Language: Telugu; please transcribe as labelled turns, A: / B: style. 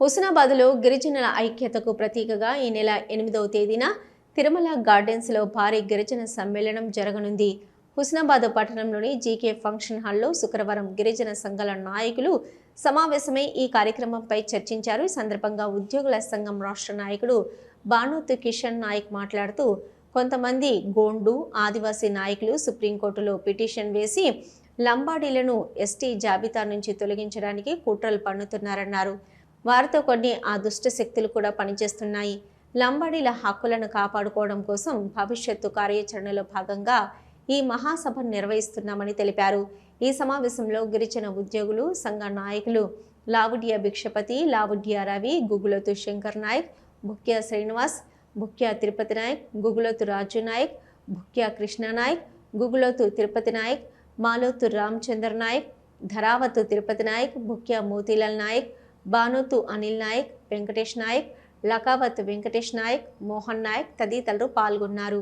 A: హుస్నాబాద్లో గిరిజనుల ఐక్యతకు ప్రతీకగా ఈ నెల ఎనిమిదవ తేదీన తిరుమల గార్డెన్స్లో భారీ గిరిజన సమ్మేళనం జరగనుంది. హుస్నాబాద్ పట్టణంలోని జీకే ఫంక్షన్ హాల్లో శుక్రవారం గిరిజన సంఘాల నాయకులు సమావేశమై ఈ కార్యక్రమంపై చర్చించారు. ఈ సందర్భంగా ఉద్యోగుల సంఘం రాష్ట్ర నాయకుడు బానోత్ కిషన్ నాయక్ మాట్లాడుతూ కొంతమంది గోండు ఆదివాసీ నాయకులు సుప్రీంకోర్టులో పిటిషన్ వేసి లంబాడీలను ఎస్టీ జాబితా నుంచి తొలగించడానికి కుట్రలు పన్నుతున్నారన్నారు. వారితో కొన్ని ఆ దుష్ట శక్తులు కూడా పనిచేస్తున్నాయి. లంబాడీల హక్కులను కాపాడుకోవడం కోసం భవిష్యత్తు కార్యాచరణలో భాగంగా ఈ మహాసభను నిర్వహిస్తున్నామని తెలిపారు. ఈ సమావేశంలో గిరిజన ఉద్యోగులు సంఘ నాయకులు లావుడియా భిక్షపతి లావుడియా రవి గుగులోతు శంకర్ నాయక్ భుక్య శ్రీనివాస్ భుక్య తిరుపతి నాయక్ గుగులోతు రాజు నాయక్ భుక్య కృష్ణ నాయక్ గుగులోతు తిరుపతి నాయక్ మాలోతు రామచంద్ర నాయక్ ధరావతు తిరుపతి నాయక్ భుక్య మోతీలాల్ నాయక్ బానోతు అనిల్ నాయక్ వెంకటేష్ నాయక్ లకావత్ వెంకటేష్ నాయక్ మోహన్ నాయక్ తదితరులు పాల్గొన్నారు.